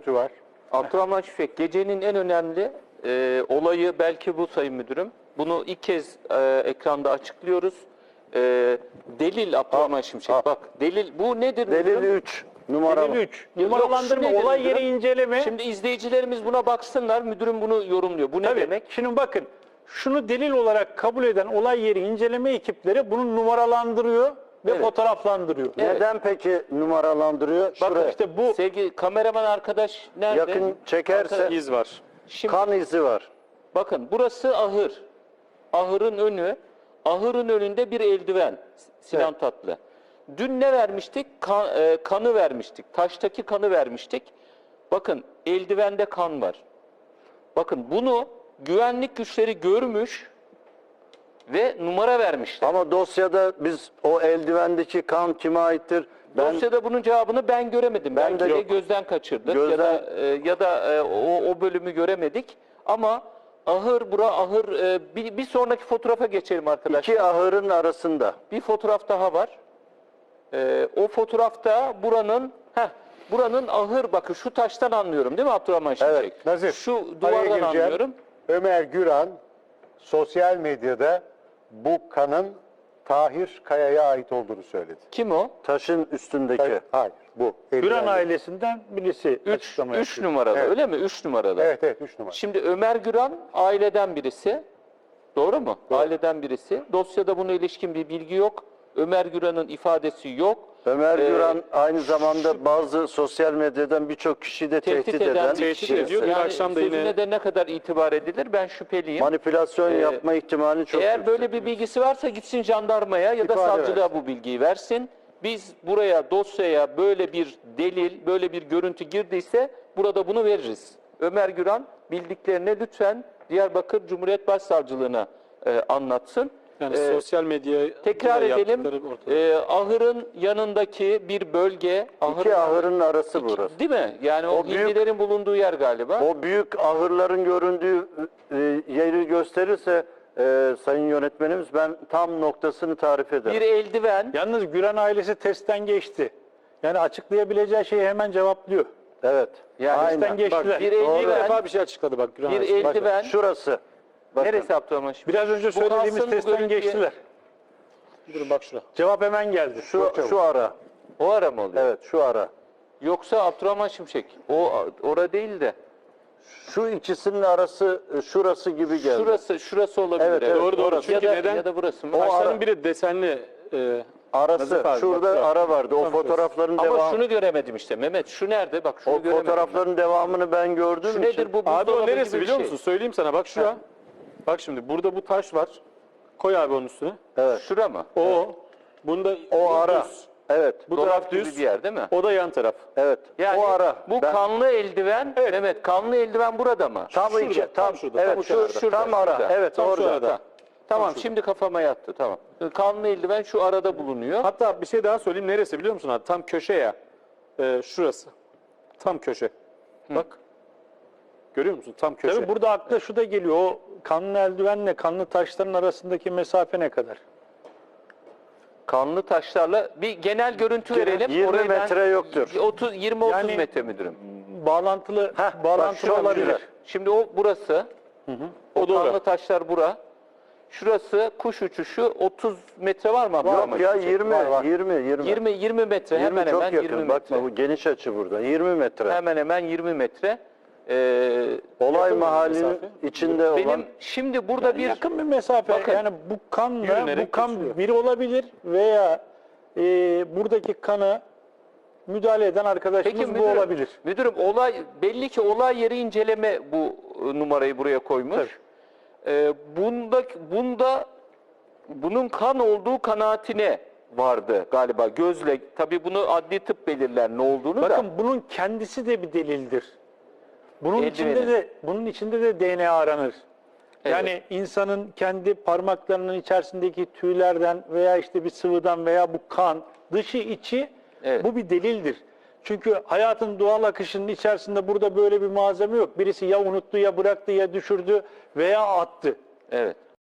görüntü var. Abdurrahman Şifek gecenin en önemli e, olayı belki bu sayın müdürüm. Bunu ilk kez e, ekranda açıklıyoruz. E, delil Abdurrahman Şimşek. Bak delil bu nedir Delil müdürüm? 3 numaralı. Delil 3. Yok, Numaralandırma, şu nedir olay müdürüm? yeri inceleme. Şimdi izleyicilerimiz buna baksınlar. Müdürüm bunu yorumluyor. Bu ne Tabii. demek? Şimdi bakın şunu delil olarak kabul eden olay yeri inceleme ekipleri bunu numaralandırıyor ve Evet. fotoğraflandırıyor. Evet. Neden peki numaralandırıyor? Bakın Şuraya. işte bu Sevgili kameraman arkadaş nerede? Yakın çekerse Arkadaş- iz var. Şimdi kan izi var. bakın burası ahır. Ahırın önü. Ahırın önünde bir eldiven. Sinan Tatlı. Dün ne vermiştik? Kan- e, kanı vermiştik. Taştaki kanı vermiştik. Bakın eldivende kan var. Bakın bunu güvenlik güçleri görmüş ve numara vermişler. Ama dosyada biz o eldivendeki kan kime aittir? Ben Dosyada bunun cevabını ben göremedim. Ben Belki de gözden kaçırdık ya da Gözden- e, ya da e, o, o bölümü göremedik. Ama ahır bura ahır e, bir, bir sonraki fotoğrafa geçelim arkadaşlar. iki ahırın arasında. Bir fotoğraf daha var. E, o fotoğrafta buranın heh, buranın ahır bakın şu taştan anlıyorum değil mi Abdurrahman Şimşek? Evet, Nazif, Şu duvardan anlıyorum. Ömer Güran sosyal medyada bu kanın Tahir Kaya'ya ait olduğunu söyledi. Kim o? Taşın üstündeki. Hayır, bu. Güran ailesinden birisi 3 açıklama 3 yapıyor. numaralı Evet. öyle mi? 3 numaralı. Evet, evet, 3 numara. Şimdi Ömer Güran aileden birisi. Doğru mu? Aileden birisi. Dosyada buna ilişkin bir bilgi yok. Ömer Güran'ın ifadesi yok. Ömer Ee, Güran aynı zamanda bazı sosyal medyadan birçok kişiyi de tehdit, Tehdit eden eden, tehdit ediyor. Yani akşam da yine- de ne kadar itibar edilir ben şüpheliyim. manipülasyon yapma ihtimali çok Eğer yüksek. böyle bir bilgisi varsa gitsin jandarmaya ya da İfade savcılığa bu bilgiyi versin. Biz buraya dosyaya böyle bir delil, böyle bir görüntü girdiyse burada bunu veririz. Ömer Güran bildiklerini lütfen Diyarbakır Cumhuriyet Başsavcılığına e, anlatsın. Yani E, sosyal medya Tekrar edelim. E, ahırın yanındaki bir bölge. İki ahırın arası burası. Değil mi? Yani o, O ilgilerin bulunduğu yer galiba. O büyük ahırların göründüğü e, yeri gösterirse e, sayın yönetmenimiz ben tam noktasını tarif ederim. bir eldiven. Yalnız Güran ailesi testten geçti. Yani açıklayabileceği şeyi hemen cevaplıyor. Evet. Yani Testten Aynen. geçtiler. bir eldiven, defa bir şey açıkladı bak. Güran bir Ailesi. Bak, eldiven. Şurası. Bakın. Neresi Abdurrahman? Biraz önce söylediğimiz kalsın, bu testten görüntüye- geçtiler. Durun bak şurada. Cevap hemen geldi. Şu, Çok çabuk. şu ara. O ara mı oluyor? Evet şu ara. Yoksa Abdurrahman Şimşek. O ora değil de. Şu ikisinin arası e, şurası gibi geldi. Şurası şurası olabilir. Evet, evet, Doğru, doğru. orası. Ya Çünkü da, neden? ya da burası mı? O Taşların ara. biri desenli. E, Arası. Nazif abi, Şurada bak, ara vardı. O fotoğrafların Ama devamı. şunu göremedim işte Mehmet. Şu nerede? Bak şunu o göremedim. fotoğrafların devamını ben gördüğüm Şu için. nedir bu? abi Buzdolabı o neresi gibi bir biliyor şey. musun? Söyleyeyim sana bak şura. Bak şimdi burada bu taş var. Koy abi onun üstüne. Evet. Şura mı? O. Bunda O ara. düz. Evet. Bu Dolap taraf düz. bir yer değil mi? O da yan taraf. Evet. Yani o ara. bu Ben- kanlı eldiven, Mehmet kanlı eldiven burada mı? tam şurada, iki, tam tam, şurada, evet, tam şu, kenarda. şu, tam ara. Şurada. Evet Tam şu orada. arada. Ha. Tamam şimdi kafama yattı tamam. Kanlı eldiven şu arada bulunuyor. Hatta bir şey daha söyleyeyim. Neresi biliyor musun abi? Tam köşe ya. Ee, şurası. Tam köşe. Bak. Görüyor musun? Tam köşe. Tabii burada akla şu da geliyor. O kanlı eldivenle kanlı taşların arasındaki mesafe ne kadar? Kanlı taşlarla bir genel görüntü verelim. 20 Orayı metre yoktur. 30 20 30 Yani- metre müdürüm. Bağlantılı Heh, bağlantılı olabilir. olabilir. Şimdi o burası. O O da kanlı taşlar bura. Şurası kuş uçuşu 30 metre var mı? Yok Abdurrahman? ya 20, Var, var. 20, 20. 20 20 metre 20 hemen çok hemen yakın. 20 Bakma metre. bu geniş açı burada. 20 metre. Hemen hemen 20 metre. Ee, Olay Yakın mahallinin mesafe. içinde benim olan şimdi burada bir Yakın bir mesafe. Bakın. yani bu kanla bu kan geçiliyor. biri olabilir veya e, buradaki kanı müdahale eden arkadaşımız Peki bu müdürüm, olabilir. müdürüm olay belli ki olay yeri inceleme bu e, numarayı buraya koymuş. Ee, bunda bunda bunun kan olduğu kanaatine vardı galiba gözle. Tabii bunu adli tıp belirler ne olduğunu Bakın da. bunun kendisi de bir delildir. Bunun Eldiveni. içinde de bunun içinde de DNA aranır. Evet. Yani insanın kendi parmaklarının içerisindeki tüylerden veya işte bir sıvıdan veya bu kan dışı içi Evet. bu bir delildir. Çünkü hayatın doğal akışının içerisinde burada böyle bir malzeme yok. Birisi ya unuttu ya bıraktı ya düşürdü veya attı. Evet.